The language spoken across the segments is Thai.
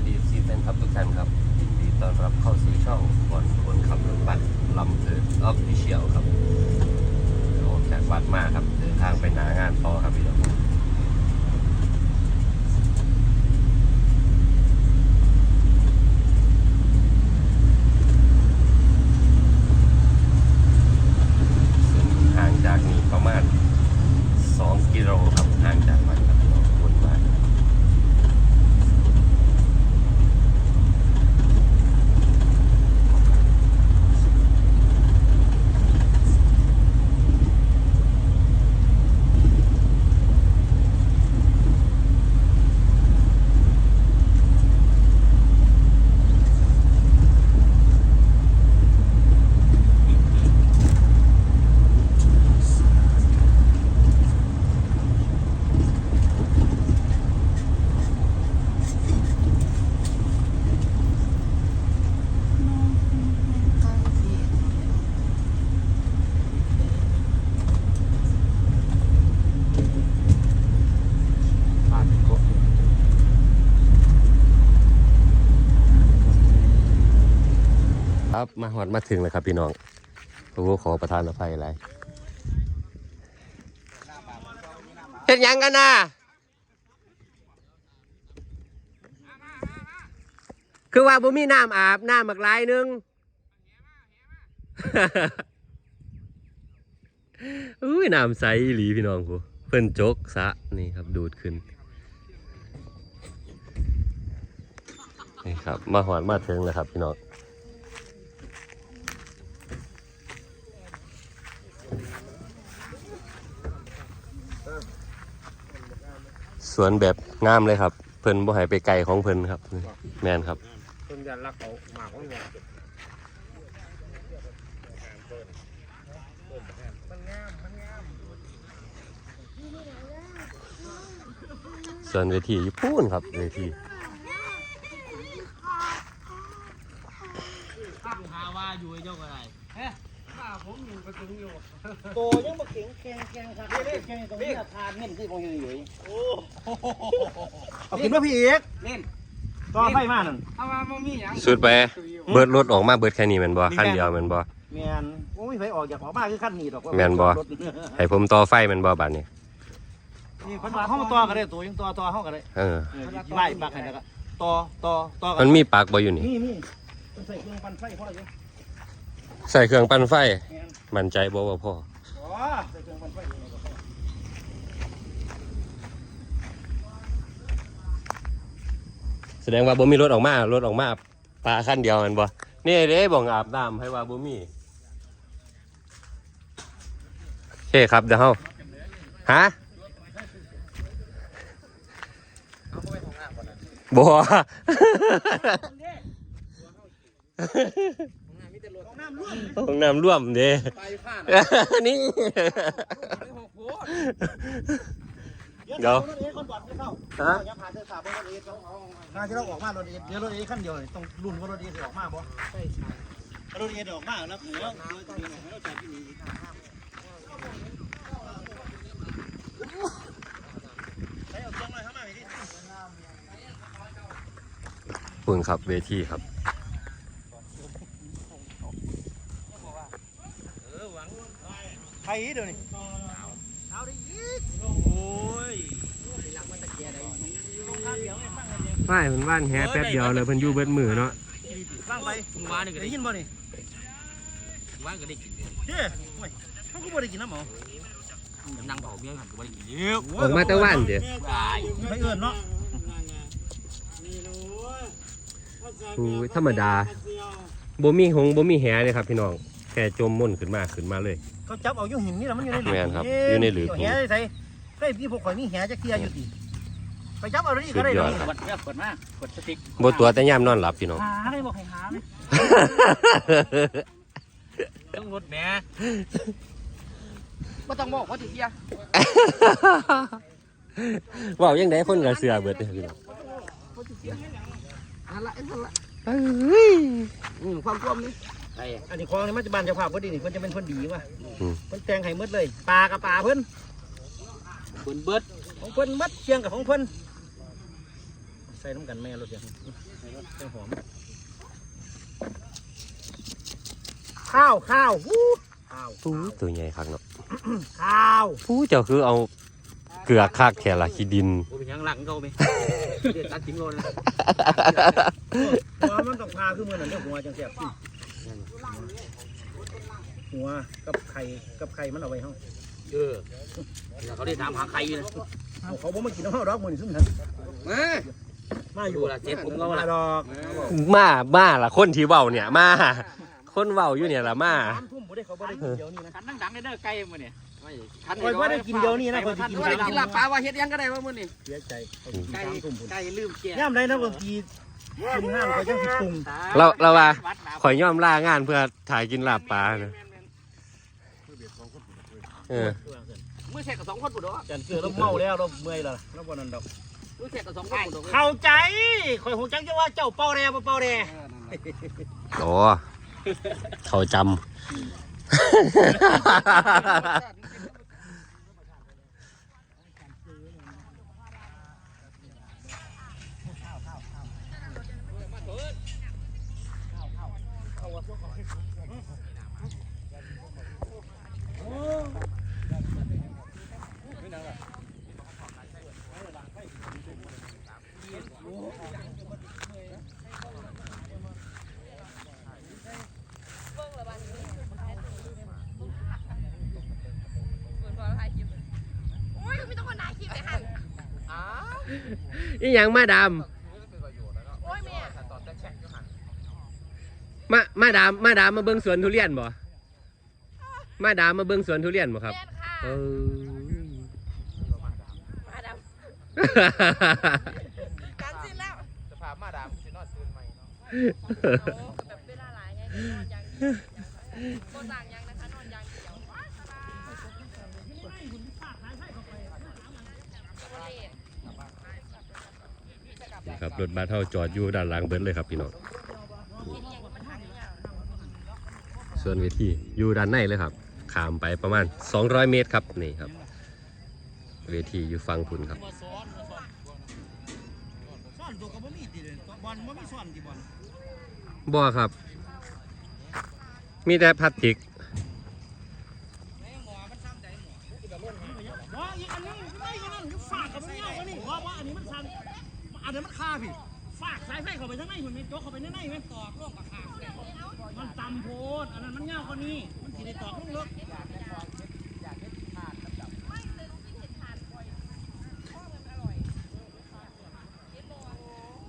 วัสดีซีแฟนครับทุกท่านครับยินดีต้อนรับเข้าสู่ช่องบอลคนขับรถบัสลำเพลินออฟฟิเชียลครับโอ้แขกวัดมากครับเดินทางไปหนางานต่อครับพี่น้องซึ่งห่างจากนี้ประมาณ 2 กิโลครับห่างจากวัดครับพี่น้องวนมา ครับ มาหอดมาถึงแล้วครับพี่น้องโอ้โหขอประทานอภัยอะไรเห็นยังกันนะคือว่าบ่มีน้ำอาบน้ำบักลายหนึงอุ้ยน้ำใสหลีพี่น้องผู้เพิ่นจกสะนี่ครับดูดขึ้นนี่ครับ มาหอดมาถึงแล้วครับพี่น้อง วนแบบงามเลยครับ เพิ่นบ่ให้ไปไกลของเพิ่นครับ แมนครับคนยันรักเขาหมากของเนี่ยส่วนเวทีญี่ปุ่นครับ เวทีหาว่าอยู่ไอ้เจ้าอะไร โตยังมาเข็งแข็งแข็งครับเล่นแข็งตรงนี้ทานเม่นที่ผมอยู่อยู่เอาขึ้นมาพี่เอกเล่นต่อไฟมานั่นเอามาบ่มีหยังสุดไป เบิดรถออกมาเบิดแค่นี้แม่นบ่คันเดียวแม่นบ่แมนโอ้ยไฟออกจากออกมาคือขั้นนี้ดอกแม่นบ่ให้ผมต่อไฟแม่นบ่บัดนี้นี่คนเข้ามาต่อกันได้ตัวยังต่อต่อเข้ากันได้เออไล่ปักให้แล้วก็ต่อต่อต่อกัมันมีปลักบ่อยู่นี่นี่นี่ใส่เครื่องปั่นไฟพอแล้ว ใส่เครื่องปั่นไฟ มั่นใจบ่ว่าพ่อแสดงว่าบ่มีรถออกมารถออกมาปลาคันเดียวม่นบ่นี่เด้บ่งอาบน้ำให้ว่าบ่มีโอเคครับเดี๋ยวเฮาฮะบ่ ห้องน้ำร่วมเด้ไปผ่านนี่ไปหกโพดเดี๋ยวรถเอคนบอดไม่เข้าฮะยังผ่านเส้นสายบนรถเอเขาเอาน่าจะเราออกมารถเอเดี๋ยวรถเอขั้นเดียวเลยต้องรุ่นว่ารถเอจะออกมาบ่ใช่ใช่รถเอจะออกมาแล้วเหนือเราจอดที่นี่ใช้เอาเครื่องมาเข้ามาดิปุ่นครับเวทีครับ ใค รเดี๋ยวนี้เอาดิโอ้ยป้ายมันว่านแฮแป๊บเดียวเลยเพิ่นอยู่เบิดมือเนาะฟังไปมึงว่านี่ก็ได้ได้ยินบ่นี่มึงว่าก็ได้กินเจ้โอ้ยเขาก็บ่ได้กินน้ำหมอนั่งเผาเมียหันก็บ่ได้กินเยอะออกมาแต่ว่านเด้อตายไปเอิ้นเนาะอู้ยธรรมดาบ่มีหงบ่มีแหเลยครับพี่น้อง แค่จมม่นขึ้นมาขึ้นมาเลย เขาจับเอาอยู่หินนี่แหละมันอยู่ในหลุมแม่นครับอยู่ในหลุมแหใส่เฮ้ยพี่พวกข่อยมีแหจะเคลียร์อยู่ติไปจับเอาดิก็ได้สุดยอดเดี๋ยวกดเนี่ยกดมากดสติ๊กบ่ตัวแต่ยามนอนหลับพี่น้อง หาได้บอกให้หาไหมต้องรถแหม่บ่ต้องบอกว่าติเฮียเว้ายังไดคนก็เสือเบิดเด้อพี่น้องอันละอันละเอ้ยอืมความกลมนี่ ไอ้อันนี้คลองนี่มันจะบานเจ้าภาพพอดีนี่เพิ่นจะเป็นคนดีว่ะอืม เพิ่นแต่งให้หมดเลยปลากับปลาเพิ่นเบิดเบิดของเพิ่นหมัดเชียงกับของเพิ่นใส่น้ำกันแม่รถเดียวแกงหอมข้าวข้าววู้ข้าวปูตัวใหญ่คักเนาะข้าวปูเจ้าคือเอาเกลือคักแค่ละขี้ดิน กูเป็นยังหลังเขาไหม เดี๋ยวตัดทิ้งโลนะหัวมันต้องพาขึ้นมือหน่อยเรื่องหัวจังแซ่บ หัวกับไข่กับไข่มันเอาไว้ห้องเออแล้วเขาได้ถามหาใครอยู่นะเอาเขาบอกมากินน้ำข้าวดอกมือนี่ซุ่มทันมามาอยู่ดูละเจ็บผมก็ว่ามาละดอกมามาล่ะคนที่เว้าเนี่ยมา คนเว้าอยู่เนี่ยล่ะมาสามทุ่มบ่ได้เขาบ่ได้กินเดี๋ยวนี้นะขันดังๆเลยเด้อไก่มื้อนี่ไม่ขันข่อยบ่ได้กินเดี๋ยวนี้นะข่อยสิกินบ่ได้กินลาบปลาว่าเฮ็ดยังก็ได้ว่ามื้อนี่เสียใจเขากินไก่สามทุ่มพุ่นไก่ลืมแก่ย่ำได้นะบางทีกินห้ามเขาจังสิปรุงเราเราว่าข่อยยอมลางานเพื่อถ่ายกินลาบปลานะ เออมือแทกกับสองคนปุ๊ดดอกจันเกลือเราเมาแล้วเราเมื่อยแล้วล่ะเราบ่นั่นดอกมือแทกกับสองคนปุ๊ดดอกเข้าใจข่อยคงจังจะว่าเจ้าเป่าแร่บ่เป่าแร่โอ้เขาจำ อีหยังมาดามโอ้ยแม่มามาดามมาดามมาเบิ่งสวนทุเรียนบ่มาดามมาเบิ่งสวนทุเรียนบ่ครับแม่นค่ะเออมาดำการสิ้นแล้วสภาพมาดามสินอนตื่นใหม่เนาะโอ้แบบเวลาหลายไงนอนอย่างเดียวโบต่างยังนะคะนอนอย่างเดียวว้ายสบาย ค รถบัสเท่าจอดอยู่ด้านหลังเบิดเลยครับพี่น้องส่วนเวทีอยู่ด้านในเลยครับขามไปประมาณ 200 เมตรครับนี่ครับ เวทีอยู่ฟังคุณครับบ่ครับ มีแต่พลาสติกอันนึงไม่อีกอันนึงฝากกับมันเงาอันนี้ว่าว่าอันนี้มันสั่น อันนี้มันคาพี่ฝากสายไฟเข้าไปทางในมันไม่โจกเข้าไปในในมันตอกลงกับขามันต่ำโพดอันนั้นมันเงากว่านี้มันสิได้ตอกลงลึก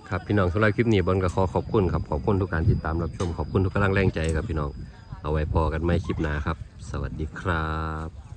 ครับพี่น้องสำหรับคลิปนี้บอลก็ขอขอบคุณครับขอบคุณทุกการติดตามรับชมขอบคุณทุกกำลังแรงใจครับพี่น้อง เอาไว้พอกันไม่คลิปหน้าครับ สวัสดีครับ